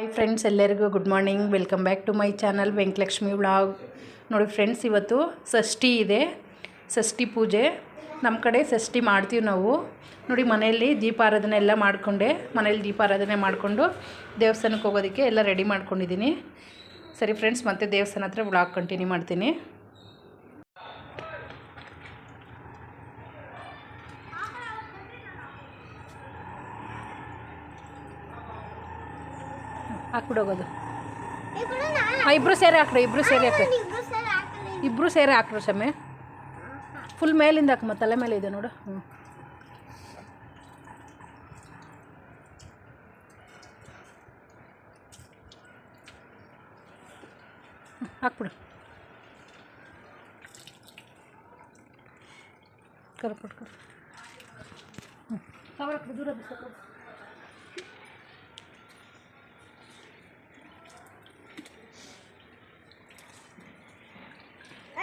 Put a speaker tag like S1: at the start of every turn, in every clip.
S1: Hi friends ಎಲ್ಲರಿಗೂ good morning welcome back to my channel Venkalakshmi vlog ನೋಡಿ friends ಇವತ್ತು ಷಷ್ಠಿ ಇದೆ. ಷಷ್ಠಿ ಪೂಜೆ. ನಮ್ಮ ಕಡೆ ಷಷ್ಠಿ ಮಾಡ್ತೀವಿ ನಾವು. ನೋಡಿ, ಮನೆಯಲ್ಲಿ ದೀಪಾರಾಧನೆ ಎಲ್ಲ ಮಾಡಿಕೊಂಡೆ. ಮನೇಲಿ ದೀಪಾರಾಧನೆ ಮಾಡಿಕೊಂಡು ದೇವಸ್ಥಾನಕ್ಕೆ ಹೋಗೋದಕ್ಕೆ ಎಲ್ಲ ರೆಡಿ ಮಾಡ್ಕೊಂಡಿದ್ದೀನಿ. ಸರಿ ಫ್ರೆಂಡ್ಸ್ ಮತ್ತೆ ದೇವಸ್ಥಾನ ಹತ್ರ ವ್ಲಾಗ್ ಕಂಟಿನ್ಯೂ ಮಾಡ್ತೀನಿ. ಹಾಕ್ಬಿಡೋಗೋದು. ಹಾಂ ಇಬ್ಬರು ಸೇರಿ ಹಾಕ್ರಿ ಇಬ್ಬರು ಸೇರಿ ಹಾಕ್ರಿ ಇಬ್ಬರು ಸೇರಿ ಹಾಕ್ರಿ ಶಮೆ ಫುಲ್ ಮೇಲಿಂದ ಹಾಕಮ್ಮ ಮತ್ತೆ ತಲೆ ಮೇಲೆ ಇದೆ ನೋಡು. ಹ್ಞೂ ಹಾಕ್ಬಿಡು. ಕರ್ಕೊಟ್ಟು ಕರ್ ಹ್ಞೂ ಕವರ್ ಹಾಕ್ಬಿಡು ದೂರ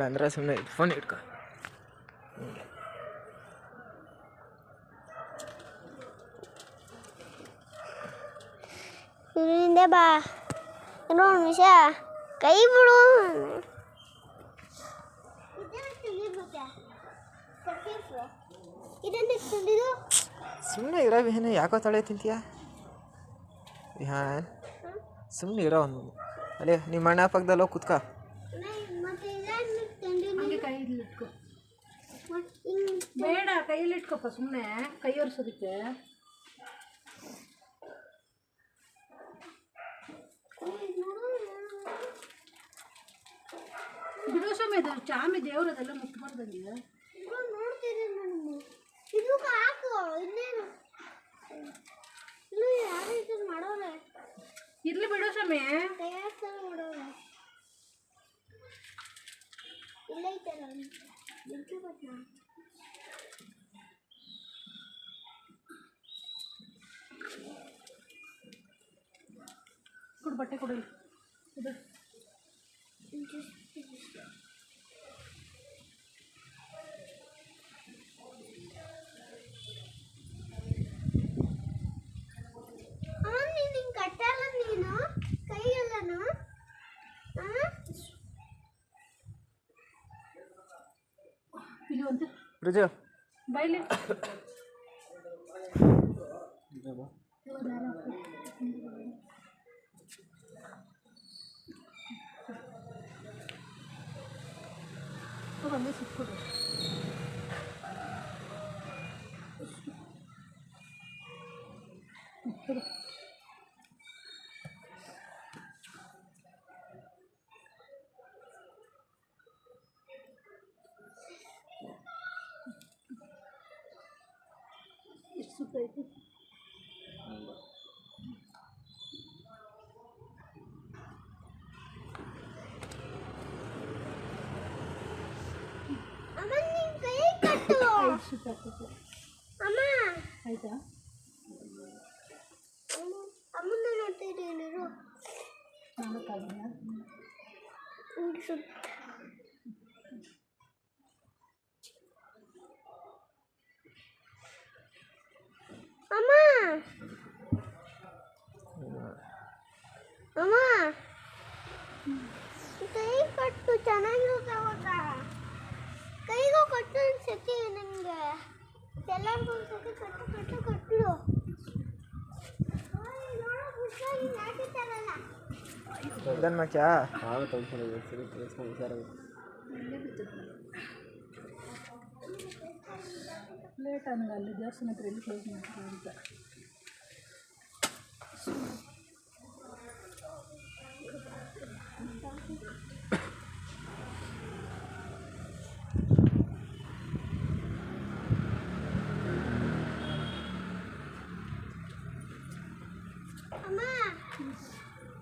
S2: ಇಲ್ಲಾಂದ್ರೆ ಸುಮ್ಮನೆ ಫೋನ್ ಇಟ್ಕೊ
S3: ಹಿಂದೆ ಬಾ ಏನೋ ಒಂದು ವಿಷಯ ಕೈ ಬಿಡು
S2: ಸುಮ್ಮನೆ ಇರೋ ವಿಹಾನ ಯಾಕೋ ತಳೆ ತಿಂತೀಯ? ವಿಹಾನ್ ಸುಮ್ಮನೆ ಇರೋ ಒಂದು ಅಲ್ಲೇ ನಿಮ್ಮ ಅಣ್ಣ ಪಕ್ಕದಲ್ಲಿ ಹೋಗಿ ಕುತ್ಕ.
S1: ಹಂಗೆ ಕೈಯಲ್ಲಿ ಇಟ್ಕೊ
S3: ಮತ್ತೆ ಹಿಂಗೆ
S1: ಬೇಡ ಕೈಯಲ್ಲಿ ಇಟ್ಕೊಪ್ಪ ಸುಮ್ಮನೆ ಕೈ ಒರೆಸೋದಕ್ಕೆ ಬಿಡೋ ಸಮಯ ಚಾಮಿ ದೇವ್ರದೆಲ್ಲ ಮುಟ್ಬಾರ್ದಂಗೆ
S3: ನೋಡ್ತೀರಿ ನಾನು ಇದು ಕೊಡು ಬಟ್ಟೆ
S1: ಕೊಡಲಿ ಇದು ಅಮ್ಮ
S3: ನೀನು ब्रिज बैले तो बंदे सुखो
S1: Thank you. 있어.
S3: 어머님 그일 것도.
S1: 진짜 그거. 엄마. 알자.
S3: 아무나
S1: 때리는 거. 나는
S3: 가냐?
S1: 우리
S3: 좋다. ಅಮ್ಮ ಅಮ್ಮ ಕೈ ಕಟ್ಟು ಚೆನ್ನಾಗಿರುತ್ತೆ ಅವಾಗ ಕೈಗೂ ಕಟ್ಟು ಅನ್ಸತಿ ನನಗೆ ಎಲ್ಲರಿಗೂ ಒಂದ್ಸತಿ ಕಟ್ಟು ಕಟ್ಟು ಕಟ್ಟು ಓಯ್, ನೋಡು ಪುಸ್ತಕ ಹಿಂಗ್ ಹಾಕಿರ್ತಾರಲ್ಲ.
S2: ಇದನ್ನು
S1: ಅನ್ನೋದು ಅಲ್ಲಿ ದೇವಸ್ಥಾನ ಹತ್ರ ಎಲ್ಲಿ ಕ್ಲೋಸ್ ಮಾಡ್ತಾರೆ ಅಂತ.
S3: ಅಮ್ಮ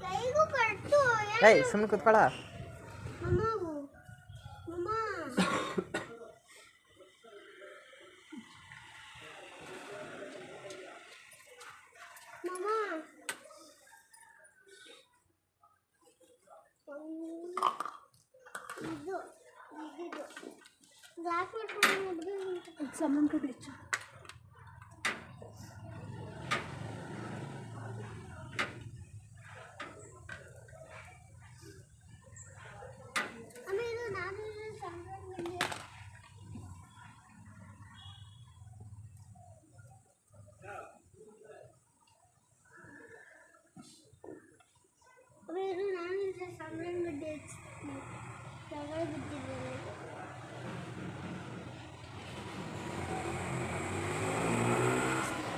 S3: ಕೈಗೂ ಕಟ್ಟು
S2: ಏಯ್ ಸುಮ್ಮನೆ ಕುತ್ಕೊಳ.
S3: Someone could reach out. ಬಿಟ್ಟಿದ್ದೇನೆ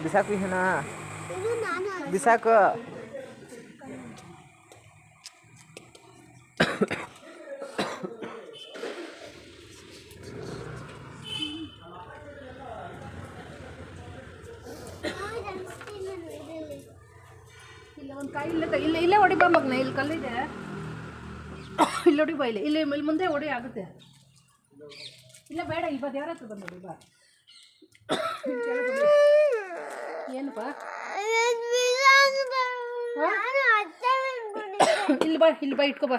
S2: ಬಿಸಾಕು
S3: ಹಣ.
S2: ಬಿಸಾಕು.
S3: ಆಮೇಲೆ
S1: ಇಲ್ಲ ಒಂದು ಕೈ ಇಲ್ಲೇ ಇಲ್ಲ ಇಲ್ಲೇ. ಇಲ್ಲೇ ಹೊಡಿ ಬಾ ಇಲ್ಲಿ ಕಲ್ಲಿದೆ. ಇಲ್ಲಿ ಹೊಡಿ ಬಾ ಇಲ್ಲಿ ಇಲ್ಲಿ ಇಲ್ಲಿ ಮುಂದೆ ಹೊಡಿ ಆಗುತ್ತೆ. ಇಲ್ಲ ಬೇಡ ಇಲ್ಲಿ ಬಾ ದೇವರ ಹತ್ರ ಬಂದು ಹೊಡಿ ಬಾ. ಏನಪ್ಪ? ಇಲ್ಲಿ ಬಾ ಇಲ್ಲಿ ಬಾ ಇಟ್ಕೋ ಬಾ.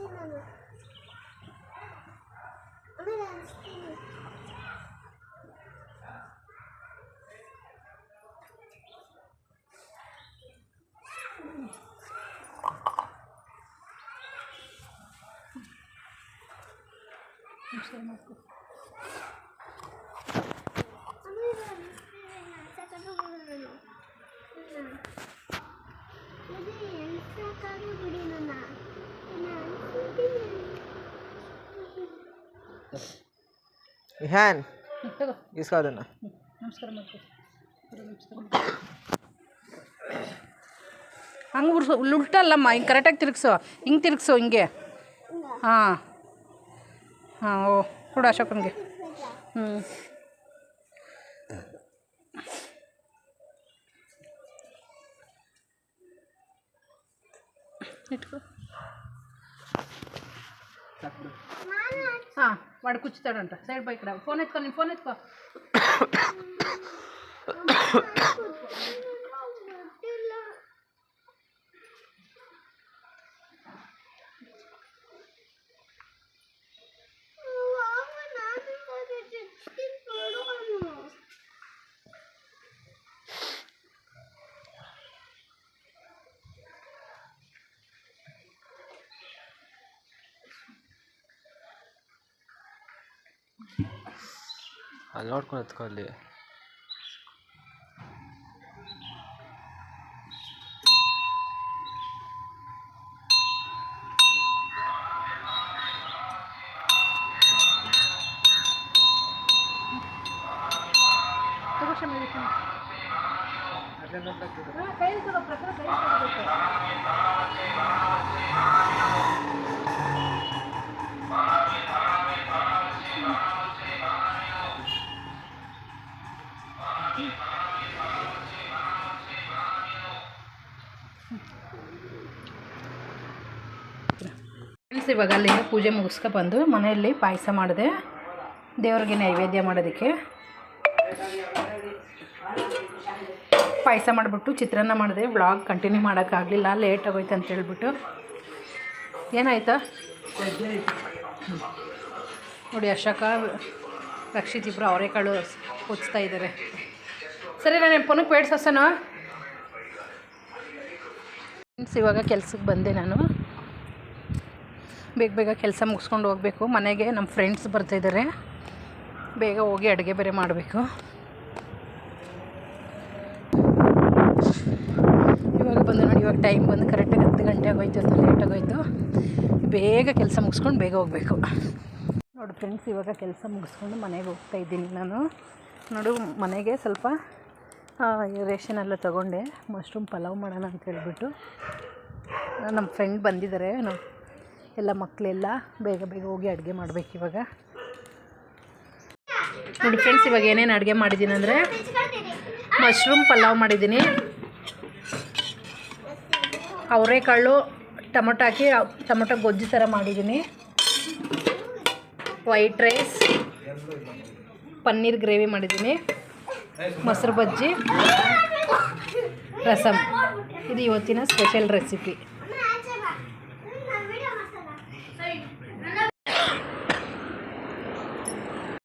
S3: きなの。
S1: おメ
S3: ラ好きなの。Thank you. ಎಲ್ಸಾಕಾಗೂ ಬಿಡಿ ನನ್ನ ನಾನು ಅನ್ಸ್ತೀನಿ
S2: ವಿಹಾನ್
S1: ಹ್ಮ್, ತಗೋ
S2: ಇಸ್ಕೋ ಅದನ್ನು
S1: ಹ್ಮ್, ನಮಸ್ಕಾರ ಮಾಡ್ಕೊ ಬರೋ ನಮಸ್ಕಾರ ಮಾಡ್ಕೊ. ಹಂಗೆ ಉರ್ಸು ಉಲ್ಟಲ್ಲಮ್ಮ ಹಿಂಗೆ ಕರೆಕ್ಟಾಗಿ ತಿರುಗಿಸು ಹಿಂಗೆ ತಿರುಗಿಸು ಹಿಂಗೆ ಹಾಂ ಹಾಂ ಓ ಕೊಡು ಅಶೋಕನಿಗೆ ಹ್ಞೂ ಇಟ್ಕೋ ವಾడు కూర్చుతాడంట సైడ్ బై ఇక్కడ ఫోన్ ఎత్తుకో నేను ఫోన్ ఎత్తుకో
S2: ಅಲ್ಲಿ ನೋಡ್ಕೊಂಡು ಎತ್ಕೊ ಅಲ್ಲಿ
S1: Thank ಕ್ಷಮೆ ಫ್ರೆಂಡ್ಸ್ ಇವಾಗ ಅಲ್ಲಿಂದ ಪೂಜೆ ಮುಗಿಸ್ಕೊ ಬಂದು ಮನೆಯಲ್ಲಿ ಪಾಯಸ ಮಾಡಿದೆ. ದೇವ್ರಿಗೆ ನೈವೇದ್ಯ ಮಾಡೋದಕ್ಕೆ. ಪಾಯಸ ಮಾಡಿಬಿಟ್ಟು ಚಿತ್ರಾನ್ನ ಮಾಡಿದೆ. ವ್ಲಾಗ್ ಕಂಟಿನ್ಯೂ ಮಾಡೋಕ್ಕಾಗಲಿಲ್ಲ. ಲೇಟ್ ಆಗೋಯ್ತು ಅಂತ ಹೇಳ್ಬಿಟ್ಟು. ಏನಾಯ್ತಾ? ನೋಡಿ, ಅಶೋಕ, ರಕ್ಷಿತ್ ಇಬ್ಬರು ಅವರೆಕಾಳು ಹೊಚ್ತಾ ಇದ್ದಾರೆ. ಸರಿ, ನಾನು ಪೊನಕ್ಕೆ ಬೇಡ ಸಸನು ಫ್ರೆಂಡ್ಸ್ ಇವಾಗ ಕೆಲ್ಸಕ್ಕೆ ಬಂದೆ ನಾನು. ಬೇಗ ಬೇಗ ಕೆಲಸ ಮುಗಿಸ್ಕೊಂಡು ಹೋಗಬೇಕು. ಮನೆಗೆ ನಮ್ಮ ಫ್ರೆಂಡ್ಸ್ ಬರ್ತಾಯಿದ್ದಾರೆ ಬೇಗ ಹೋಗಿ ಅಡುಗೆ ಬೇರೆ ಮಾಡಬೇಕು. ಇವಾಗ ಬಂದು ನೋಡಿ, ಇವಾಗ ಟೈಮ್ ಬಂದು ಕರೆಕ್ಟಾಗಿ ಹತ್ತು ಗಂಟೆ ಆಗೋಯ್ತು ಅಂತ ಲೇಟ್ ಆಗೋಯ್ತು. ಬೇಗ ಕೆಲಸ ಮುಗಿಸ್ಕೊಂಡು ಬೇಗ ಹೋಗಬೇಕು. ನೋಡಿ ಫ್ರೆಂಡ್ಸ್ ಇವಾಗ ಕೆಲಸ ಮುಗಿಸ್ಕೊಂಡು ಮನೆಗೆ ಹೋಗ್ತಾ ಇದ್ದೀನಿ ನಾನು. ನೋಡು, ಮನೆಗೆ ಸ್ವಲ್ಪ ರೇಷನ್ ಎಲ್ಲ ತೊಗೊಂಡೆ. ಮಶ್ರೂಮ್ ಪಲಾವ್ ಮಾಡೋಣ ಅಂತ ಹೇಳಿಬಿಟ್ಟು. ನಮ್ಮ ಫ್ರೆಂಡ್ ಬಂದಿದ್ದಾರೆ. ನಮ್ಮ ಎಲ್ಲ ಮಕ್ಕಳೆಲ್ಲ ಬೇಗ ಬೇಗ ಹೋಗಿ ಅಡುಗೆ ಮಾಡಬೇಕು ಇವಾಗ. ನೋಡಿ ಫ್ರೆಂಡ್ಸ್ ಇವಾಗ ಏನೇನು ಅಡುಗೆ ಮಾಡಿದ್ದೀನಿ ಅಂದರೆ ಮಶ್ರೂಮ್ ಪಲಾವ್ ಮಾಡಿದ್ದೀನಿ. ಅವರೆಕಾಳು, ಟೊಮೊಟೊ ಹಾಕಿ, ಟೊಮೊಟೊ ಗೊಜ್ಜು ಥರ ಮಾಡಿದ್ದೀನಿ. ವೈಟ್ ರೈಸ್ ಪನ್ನೀರ್ ಗ್ರೇವಿ ಮಾಡಿದ್ದೀನಿ. ಮೊಸರು ಬಜ್ಜಿ ರಸಮ್ ಇದು ಇವತ್ತಿನ ಸ್ಪೆಷಲ್ ರೆಸಿಪಿ